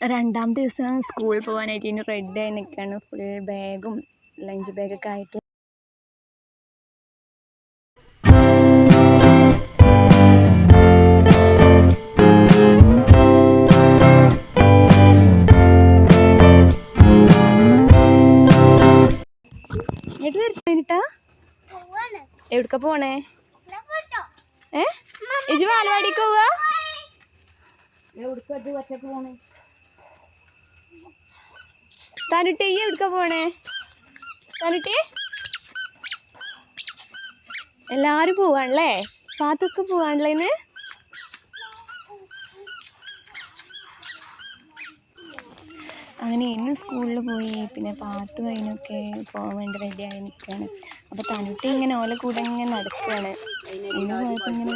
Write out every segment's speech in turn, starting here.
രണ്ടാമത്തെ ദിവസം സ്കൂളിൽ പോകാനായിട്ട് ഇനി റെഡി ആയി നിൽക്കുകയാണ് ഫുൾ ബാഗും ലഞ്ച് ബാഗൊക്കെ ആയിട്ട്. എവിടക്ക പോണേ? ഏ? ഇജ് ബാലവാടിക്ക് പോവാ? തനുട്ടി ഈ എടുക്കാൻ പോണേ? തനുട്ടി എല്ലാരും പോവാണല്ലേ? പാത്തൊക്കെ പോവാണല്ലേ ഇന്ന്? അങ്ങനെ ഇന്ന് സ്കൂളിൽ പോയി പിന്നെ പാത്തും അതിനൊക്കെ പോകാൻ വേണ്ടി റെഡിയായി നിൽക്കുകയാണ് അപ്പോൾ തനുട്ടി ഇങ്ങനെ ഓല കൂടെ ഇങ്ങനെ നടക്കുകയാണ് ഇന്ന് പോയപ്പോൾ ഇങ്ങനെ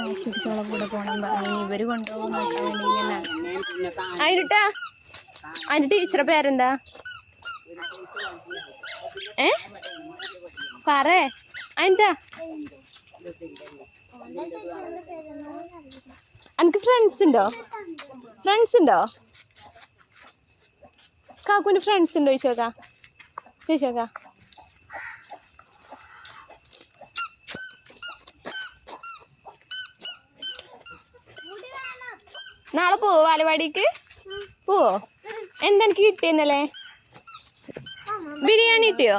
കൂടെ പോകണം പറഞ്ഞു. ഇവർ കൊണ്ടുപോകും നോക്കാൻ വേണ്ടി ഇങ്ങനെ അതിനിട്ടാ അതിന്റെ ടീച്ചറെ പേരെന്താ ഏ പറേ. അതിന്റെ എനിക്ക് ഫ്രണ്ട്സ് ഉണ്ടോ? ഫ്രണ്ട്സ് ഉണ്ടോ? കാക്കുവിന് ഫ്രണ്ട്സ് ഉണ്ടോ ചോദിച്ചോക്കാ. ചോദിച്ചോക്കാ. നാളെ പോവോ ബാലവാടിക്ക്? പോവോ? എന്താ എനിക്ക് കിട്ടിയെന്നല്ലേ? ബിരിയാണി കിട്ടിയോ?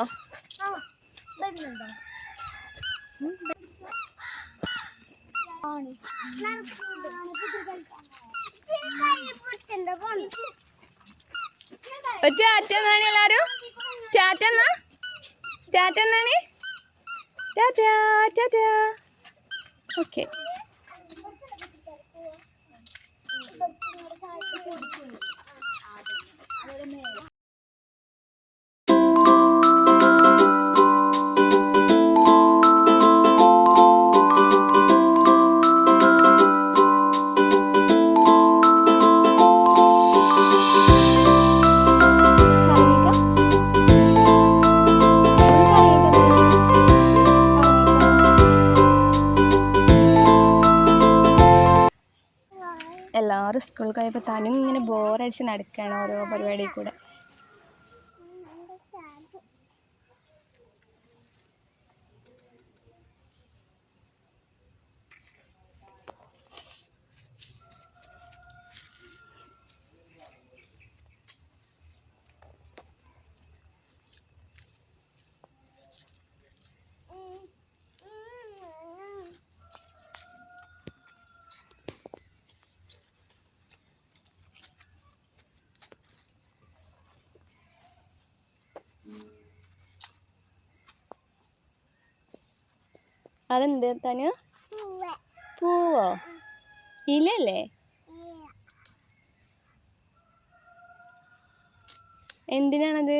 ടാറ്റ എന്നാണ് എല്ലാരും? ടാറ്റ എന്നാ ടാറ്റ എന്നാണ് ടാറ്റ ടാറ്റ ഓക്കെ എല്ലാവരും സ്കൂളിൽ സ്കൂൾ തനും ഇങ്ങനെ ബോറടിച്ച് നടക്കുകയാണ് ഓരോ പരിപാടിയിൽ കൂടെ. അതെന്ത് തനു പൂവോ. ഇലല്ലേ എന്തിനാണത്?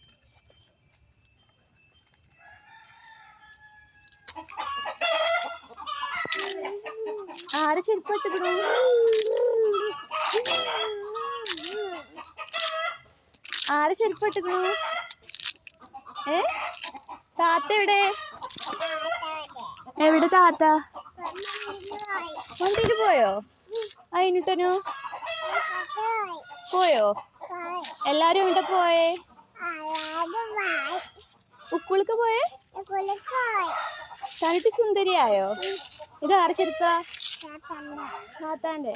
ഉം? ആരെ ചെരുപ്പിട്ടിക്കണു ആരെ ചെരുപ്പിട്ടിക്കണു ഏ? താത്ത എവിടെ എവിടെ താത്ത? വണ്ടിയിൽ പോയോ? അതിനിട്ടനോ പോയോ? എല്ലാരും എവിടെ പോയേ? ഉക്കുളിക്ക് പോയേ? തനിട്ട് സുന്ദരിയായോ? ഇത് ആരെ ചെരുപ്പാ താത്താന്റെ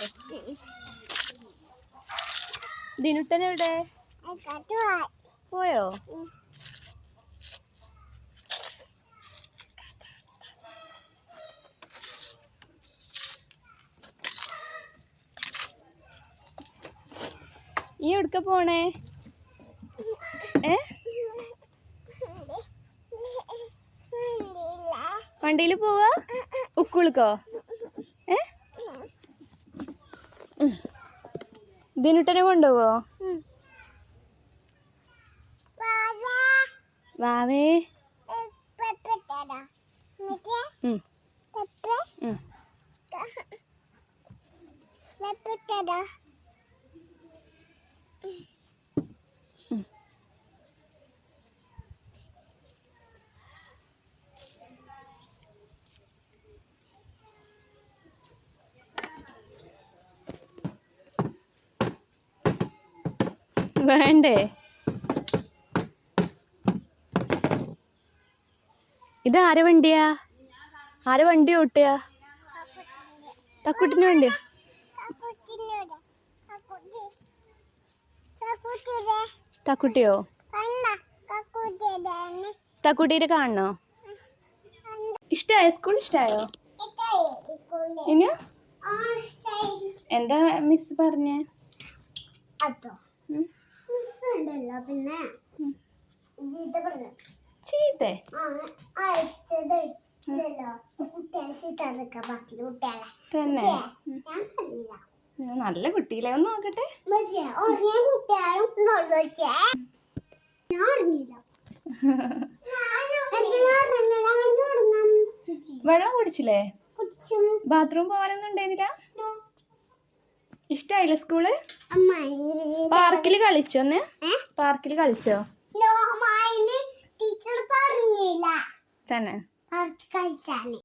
ദിനുട്ടൻ എവിടെ? പോയോ? ഈ എവിടുക്ക പോണേ? ഏ? വണ്ടിയിൽ പോവാ? ഉക്കുളുക്കോ? ദിനുട്ടനെ കൊണ്ടുപോവോ? വാവേ. ഉം, ഉം. വേണ്ടേ? ഇത് ആരെ വണ്ടിയാ? ആരെ വണ്ടി ഓട്ടുക? തക്കുട്ടിന് വേണ്ടി തക്കുട്ടിയോ? തക്കുട്ടീനെ കാണണോ? ഇഷ്ടായോ? സ്കൂൾ ഇഷ്ടായോ? എന്താ മിസ് പറഞ്ഞേ? പിന്നെ ചീത്തേ തന്നെ. നല്ല കുട്ടിയില്ലേ? ഒന്ന് നോക്കട്ടെ. വെള്ളം കുടിച്ചില്ലേ? കുടിച്ചും. ബാത്റൂം പോവാനൊന്നും ഉണ്ടായിരുന്നില്ല. ഇഷ്ടായില്ലേ സ്കൂൾ? പാർക്കിൽ കളിച്ചോ ഒന്ന് പാർക്കിൽ കളിച്ചോ? ടീച്ചർ പറഞ്ഞില്ല. തന്നെ. കളിച്ചാണ്